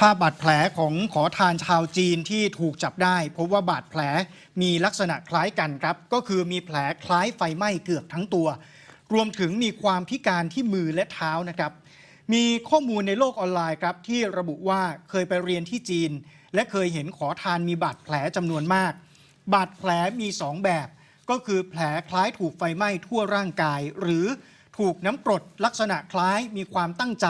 ภาพบาดแผลของขอทานชาวจีนที่ถูกจับได้พบว่าบาดแผลมีลักษณะคล้ายกันครับ ก็คือมีแผลคล้ายไฟไหม้เกือบทั้งตัว รวมถึงมีความพิการที่มือและเท้านะครับ มีข้อมูลในโลกออนไลน์ครับที่ระบุว่าเคยไปเรียนที่จีน และเคยเห็นขอทานมีบาดแผลจำนวนมาก บาดแผลมีสองแบบ ก็คือแผลคล้ายถูกไฟไหม้ทั่วร่างกาย หรือ ถูกน้ำกรดลักษณะคล้ายมีความตั้งใจ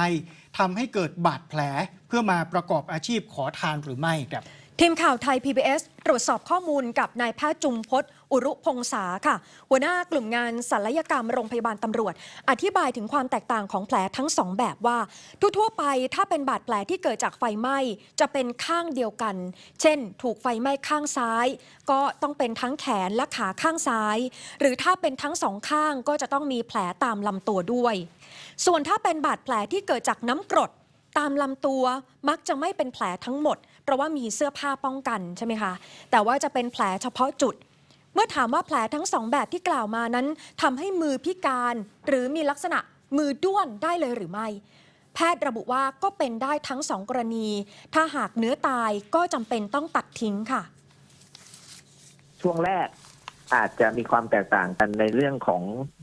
ทำให้เกิดบาดแผลเพื่อมาประกอบอาชีพขอทานหรือไม่ครับ ทีมข่าวไทย PBS ตรวจสอบข้อมูลกับนายแพทย์จุมพศอุรุพงษาค่ะ หัวหน้ากลุ่มงานศัลยกรรมโรงพยาบาลตำรวจ อธิบายถึงความแตกต่างของแผลทั้งสองแบบว่า ทั่วๆไปถ้าเป็นบาดแผลที่เกิดจากไฟไหม้ จะเป็นข้างเดียวกัน เช่น ถูกไฟไหม้ข้างซ้าย ก็ต้องเป็นทั้งแขนและขาข้างซ้าย หรือถ้าเป็นทั้งสองข้างก็จะต้องมีแผลตามลำตัวด้วย ส่วนถ้าเป็นบาดแผลที่เกิดจากน้ำกรด ตามลำตัวมักจะไม่เป็นแผลทั้งหมด เพราะว่ามีเสื้อผ้าป้องกันใช่ไหมคะ แต่ว่าจะเป็นแผลเฉพาะจุด เมื่อถามว่าแผลทั้งสองแบบที่กล่าวมานั้นทำให้มือพิการ หรือมีลักษณะมือด้วนได้เลยหรือไม่ แพทย์ระบุว่าก็เป็นได้ทั้งสองกรณี ถ้าหากเนื้อตายก็จำเป็นต้องตัดทิ้งค่ะ ช่วงแรกอาจจะมีความแตกต่างกันในเรื่องของ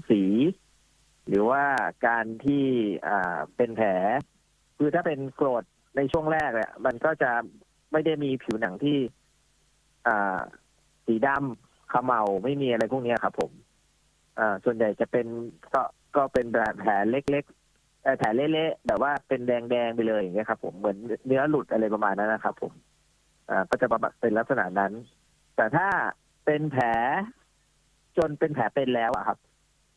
สี หรือว่าการที่เป็นแผล คือถ้าเป็นโกรธในช่วงแรกเนี่ยมันก็จะไม่ได้มีผิวหนังที่ อ่า สีดำขมเมาไม่มีอะไรพวกนี้ครับผม อ่า ส่วนใหญ่จะเป็นก็ก็เป็นแบบแผลเล็กๆเอ่แผลเละๆแบบว่าเป็นแดงๆไปเลยอย่างเงี้ยครับ ผมเหมือนเนื้อหลุดอะไรประมาณนั้นนะครับ ผม อ่า ก็จะประมาณเป็นลักษณะนั้น แต่ถ้าเป็นแผลจนเป็นแผลเป็นแล้วอะครับ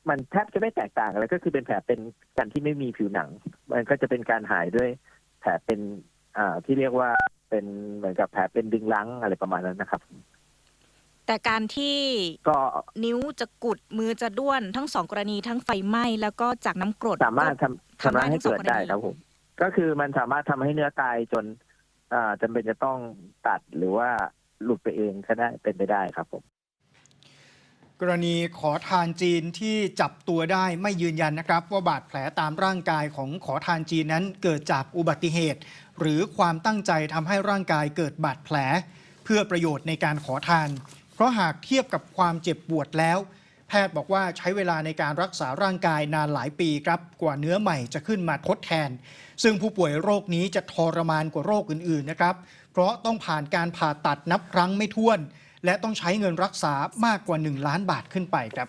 มันแทบจะไม่แตกต่างอะไรก็คือเป็นแผลเป็นกันที่ไม่มีผิวหนัง มันก็จะเป็นการหายด้วยแผลเป็นอ่าที่เรียกว่าเป็นเหมือนกับแผลเป็นดึงลังอะไรประมาณนั้นนะครับ แต่การที่ก็นิ้วจะกุดมือจะด้วนทั้งสองกรณีทั้งไฟไหม้แล้วก็จากน้ำกรดสามารถทำทำได้ทำให้ทั้งสองเกิดได้กรณีครับผมก็คือมันสามารถทำให้เนื้อตายจนอ่าจำเป็นจะต้องตัดหรือว่าหลุดไปเองก็ได้เป็นไปได้ครับผม กรณีขอทานจีนที่จับตัวได้ไม่ยืนยันนะครับ ว่าบาดแผลตามร่างกายของขอทานจีนนั้นเกิดจากอุบัติเหตุ หรือความตั้งใจทำให้ร่างกายเกิดบาดแผล เพื่อประโยชน์ในการขอทาน เพราะหากเทียบกับความเจ็บปวดแล้ว แพทย์บอกว่าใช้เวลาในการรักษาร่างกายนานหลายปีครับกว่าเนื้อใหม่จะขึ้นมาทดแทน ซึ่งผู้ป่วยโรคนี้จะทรมานกว่าโรคอื่นๆนะครับ เพราะต้องผ่านการผ่าตัดนับครั้งไม่ถ้วน และต้องใช้เงินรักษามากกว่า 1 ล้านบาทขึ้นไปครับ